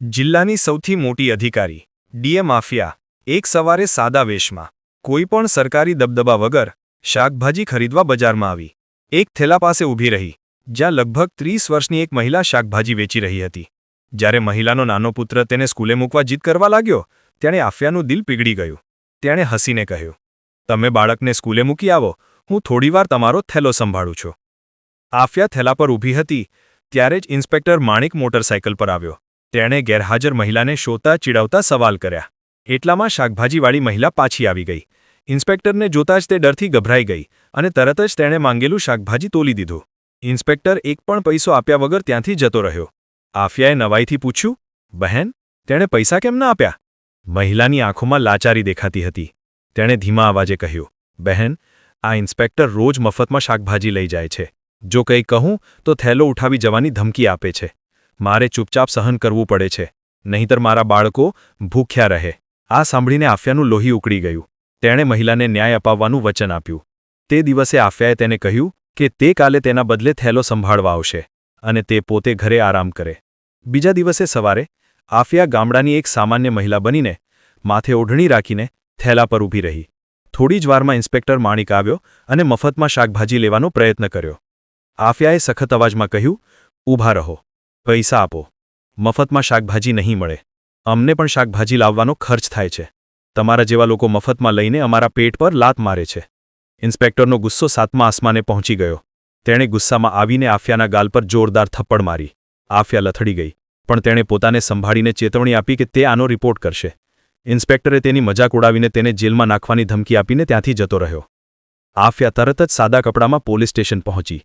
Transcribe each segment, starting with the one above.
જિલ્લાની સૌથી મોટી અધિકારી, ડીએ માફિયા, એક સવારે સાદા વેશમાં, કોઈ પણ સરકારી દબદબા વગર, શાકભાજી ખરીદવા બજારમાં આવી. એક થેલા પાસે ઊભી રહી, જ્યાં લગભગ ત્રીસ વર્ષની એક મહિલા શાકભાજી વેચી રહી હતી. જ્યારે મહિલાનો નાનો પુત્ર તેને સ્કૂલે મૂકવા જીદ કરવા લાગ્યો, તેણે આફિયાનું દિલ પીગળી ગયું. તેણે હસીને કહ્યું, તમે બાળકને સ્કૂલે મૂકી આવો, હું થોડીવાર તમારો થેલો સંભાળું છું. આફિયા થેલા પર ઊભી હતી, ત્યારે જ ઇન્સ્પેક્ટર માણિક મોટરસાયકલ પર આવ્યો. તેણે ગેરહાજર મહિલાને શોતા ચીડવતા સવાલ કર્યા. એટલામાં શાકભાજીવાળી મહિલા પાછી આવી ગઈ. ઇન્સ્પેક્ટરને જોતાં જ તે ડરથી ગભરાઈ ગઈ અને તરત જ તેણે માંગેલું શાકભાજી તોલી દીધું. ઇન્સ્પેક્ટર એક પણ પૈસો આપ્યા વગર ત્યાંથી જતો રહ્યો. આફિયાએ નવાઈથી પૂછ્યું, બહેન, તેણે પૈસા કેમ ના આપ્યા? મહિલાની આંખોમાં લાચારી દેખાતી હતી. તેણે ધીમા અવાજે કહ્યું, બહેન, આ ઇન્સ્પેક્ટર રોજ મફતમાં શાકભાજી લઈ જાય છે. જો કંઈ કહું, તો થેલો ઉઠાવી જવાની ધમકી આપે છે. મારે ચૂપચાપ સહન કરવું પડે છે. નહીંતર મારા બાળકો ભૂખ્યા રહે. આ સાંભળીને આફિયાનું લોહી ઉકળી ગયું. તેણે મહિલાને ન્યાય અપાવવાનું વચન આપ્યું. તે દિવસે આફિયાએ તેને કહ્યું કે તે કાલે તેના બદલે થેલો સંભાળવા આવશે અને તે પોતે ઘરે આરામ કરે. બીજા દિવસે સવારે આફિયા ગામડાની એક સામાન્ય મહિલા બનીને માથે ઓઢણી રાખીને થેલા પર ઊભી રહી. થોડી જ વારમાં ઇન્સ્પેક્ટર માણિક આવ્યો અને મફતમાં શાકભાજી લેવાનો પ્રયત્ન કર્યો. આફિયાએ સખત અવાજમાં કહ્યું, ઊભા રહો. પૈસા આપો. મફતમાં શાકભાજી નહીં મળે. અમને પણ શાકભાજી લાવવાનો ખર્ચ થાય છે. તમારા જેવા લોકો મફતમાં લઈને અમારા પેટ પર લાત મારે છે. ઇન્સ્પેક્ટરનો ગુસ્સો સાતમા આસમાને પહોંચી ગયો. તેણે ગુસ્સામાં આવીને આફિયાના ગાલ પર જોરદાર થપ્પડ મારી. આફિયા લથડી ગઈ, પણ તેણે પોતાને સંભાળીને ચેતવણી આપી કે તે આનો રિપોર્ટ કરશે. ઇન્સ્પેક્ટરે તેની મજાક ઉડાવીને તેને જેલમાં નાખવાની ધમકી આપીને ત્યાંથી જતો રહ્યો. આફિયા તરત જ સાદા કપડામાં પોલીસ સ્ટેશન પહોંચી.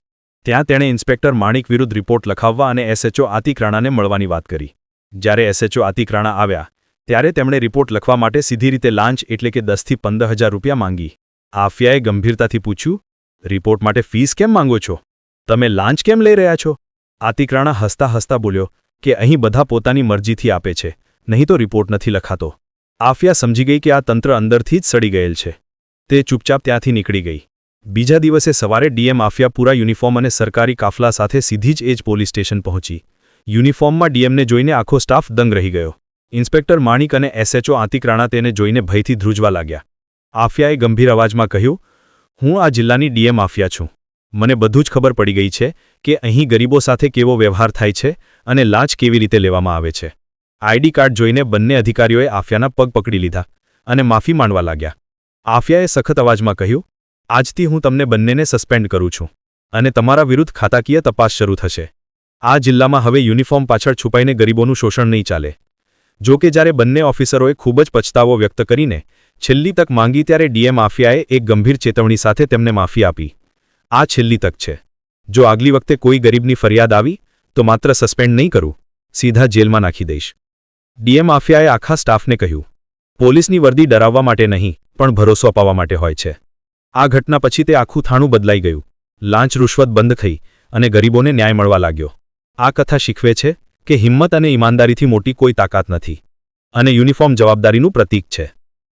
ત્યાં તેણે ઇન્સ્પેક્ટર માણિક વિરુદ્ધ રિપોર્ટ લખાવવા અને એસએચઓ આતિક્રાણાને મળવાની વાત કરી. જ્યારે એસએચઓ આતિક્રાણા આવ્યા, ત્યારે તેમણે રિપોર્ટ લખવા માટે સીધી રીતે લાંચ એટલે કે દસથી પંદર હજાર રૂપિયા માંગી. આફિયાએ ગંભીરતાથી પૂછ્યું, રિપોર્ટ માટે ફીસ કેમ માંગો છો? તમે લાંચ કેમ લઈ રહ્યા છો? આતિક્રાણા હસતા હસતા બોલ્યો, કે અહીં બધા પોતાની મરજીથી આપે છે, નહીં તો રિપોર્ટ નથી લખાતો. આફિયા સમજી ગઈ કે આ તંત્ર અંદરથી જ સડી ગયેલ છે. તે ચૂપચાપ ત્યાંથી નીકળી ગઈ. બીજા દિવસે સવારે ડીએમ આફિયા પૂરા યુનિફોર્મ અને સરકારી કાફલા સાથે સીધી જ એજ પોલીસ સ્ટેશન પહોંચી. યુનિફોર્મમાં ડીએમને જોઈને આખો સ્ટાફ દંગ રહી ગયો. ઇન્સ્પેક્ટર માણિક અને એસએચઓ આતિકરાણા તેને જોઈને ભયથી ધ્રુજવા લાગ્યા. આફિયાએ ગંભીર અવાજમાં કહ્યું, હું આ જિલ્લાની ડીએમ આફિયા છું. મને બધું જ ખબર પડી ગઈ છે કે અહીં ગરીબો સાથે કેવો વ્યવહાર થાય છે અને લાંચ કેવી રીતે લેવામાં આવે છે. આઈડી કાર્ડ જોઈને બંને અધિકારીઓએ આફિયાના પગ પકડી લીધા અને માફી માંડવા લાગ્યા. આફિયાએ સખત અવાજમાં કહ્યું આજથી હું તમને બંનેને સસ્પેન્ડ કરું છું અને તમારા વિરુદ્ધ ખાતાકીય તપાસ શરૂ થશે. આ જિલ્લામાં હવે યુનિફોર્મ પાછળ છુપાઈને ગરીબોનું શોષણ નહીં ચાલે. જો કે જ્યારે બંને ઓફિસરોએ ખૂબ જ પછતાવો વ્યક્ત કરીને છેલ્લી તક માંગી ત્યારે ડીએમ આફિયાએ એક ગંભીર ચેતવણી સાથે તેમને માફી આપી. આ છેલ્લી તક છે. જો આગલી વખતે કોઈ ગરીબની ફરિયાદ આવી, તો માત્ર સસ્પેન્ડ નહીં કરું, સીધા જેલમાં નાખી દઈશ. ડીએમ આફિયાએ આખા સ્ટાફને કહ્યું, પોલીસની વર્દી ડરાવવા માટે નહીં, પણ ભરોસો અપાવવા માટે હોય છે. આ ઘટના પછી તે આખું થાણું બદલાઈ ગયું. લાંચ રૂશ્વત બંધ થઈ અને ગરીબોને ન્યાય મળવા લાગ્યો. આ કથા શીખવે છે કે હિંમત અને ઈમાનદારીથી મોટી કોઈ તાકાત નથી. અને યુનિફોર્મ જવાબદારીનું પ્રતીક છે.